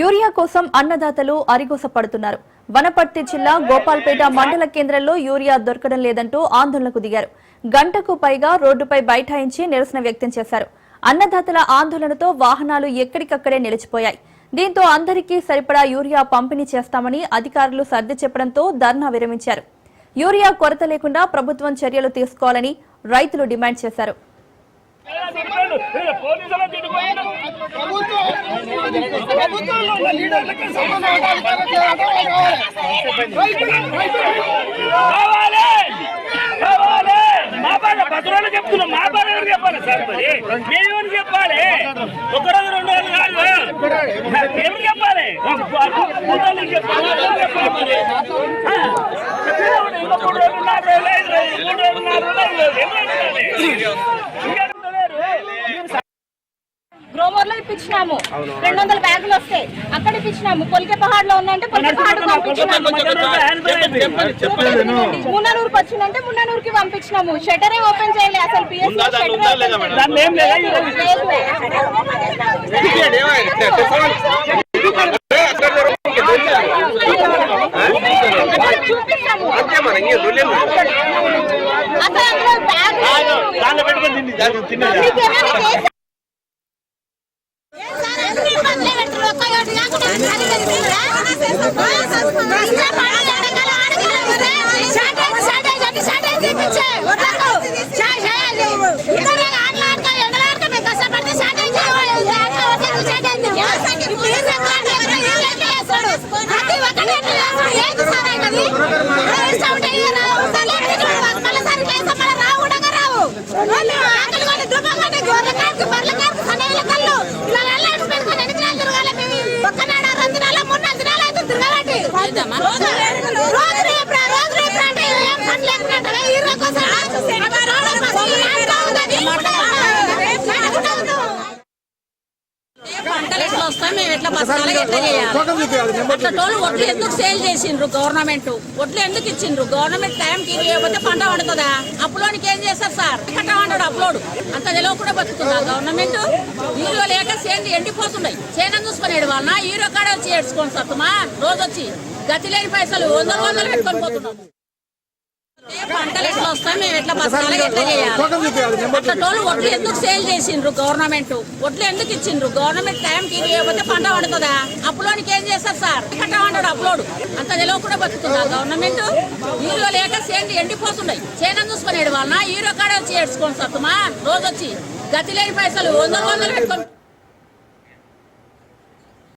Urea కోసం అన్నదాతలు అరిగోసపడుతున్నారు. వనపర్తి జిల్లా గోపాల్పేట మండల కేంద్రంలో యూరియా దొరకడం లేదంటూ ఆందోళనకు దిగారు. గంటకు పైగా రోడ్డుపై బైఠాయించి నిరసన వ్యక్తం చేశారు. అన్నదాతల ఆందోళనతో వాహనాలు ఎక్కడికక్కడే నిలిచిపోయాయి. దీంతో అందరికీ సరిపడా యూరియా పంపిణీ చేస్తామని అధికారులు సర్ది చెప్పడంతో ధర్నా విరమించారు. యూరియా కొరత లేకుండా ప్రభుత్వం చర్యలు తీసుకోవాలని రైతులు డిమాండ్ చేశారు. ప్రభుత్వంలో ఉన్న లీడర్లకి కావాలి. కావాలి. మా బాధ చెప్తున్నాం మా బాధ ఎవరు చెప్పాలి? సార్ మరి. మేమేమని చెప్పాలి? ఒక రోజు రెండు రోజులు కాదు. ఏమి చెప్పాలి? మూడు చెప్పాలి. ఏం చెప్పాలి మూడు రోజులు నాలుగు రోజులు ఐదు రోజులు మూడు రోజులు నాలుగు రోజులు ఐదు రోజులు ఏం చెప్పాలి? ఇంకా చెప్తలేరు. మీరు గ్రోమర్లో ఇప్పించినాము రెండు వందల బ్యాగులు వస్తాయి అక్కడ ఇప్పించినాము పొలికే పహాడ్లో ఉందంటే పొలికే పహాడ్ పంపించినాము మున్ననూరుకి వచ్చిందంటే మున్ననూరుకి పంపించినాము షటరే ఓపెన్ చేయలే అసలు? చూపిస్తాము అసలు అందులో బ్యాగ్ పెట్టుకొని తిండి దాంట్లో తినేదా? రోజు రేపు రా, రోజు రేపు రా అంటే ఏం పని లేకుండా ఈ రోజు కోసం పంటలు ఎట్లా వస్తాయి మేము ఎట్లా బతకాలి ఎట్లా చేయాలి అట్లా టోలు ఒట్లు ఎందుకు సేల్ చేసిండ్రు గవర్నమెంట్? ఒట్లు ఎందుకు ఇచ్చిండ్రు? గవర్నమెంట్ టైంకి ఇవ్వకపోతే పంట పండుతుందా? అప్లోనికి ఏం చేస్తారు సార్? కట్ట పంటాడు అప్లోడ్ అంత తెలియకుండా బతుకుతుందా గవర్నమెంట్? హీరో లేక సేంది ఎండిపోతున్నాయి. సేనం చూసుకునేది వాళ్ళ హీరో కాడ వచ్చి ఏడ్చుకోండి సత్తమా రోజు వచ్చి గతి లేని పైసలు వందలు వందలు పెట్టుకొని పోతున్నాము పంటలు ఎట్లా వస్తాయి? మేము ఎట్లా బతకాలి? ఎట్లా చేయాలి? అట్లా టోలు ఎందుకు సేల్ చేసిండ్రు గవర్నమెంట్ ఒట్లు ఎందుకు ఇచ్చిండ్రు? గవర్నమెంట్ టైంకి ఇవ్వకపోతే పంట పండుతుందా? అప్లోనికి ఏం చేస్తారు సార్? కట్ట పంటాడు అప్లోడ్ అంత తెలియకుండా బతుకుతుందా గవర్నమెంట్ హీరో లేక సేంది ఎండిపోతున్నాయి. సేనం చూసుకునేది వాళ్ళ హీరో కాడ వచ్చి ఏడ్చుకోండి సత్తమా? రోజు వచ్చి గతి లేని పైసలు వందలు వందలు పెట్టుకొని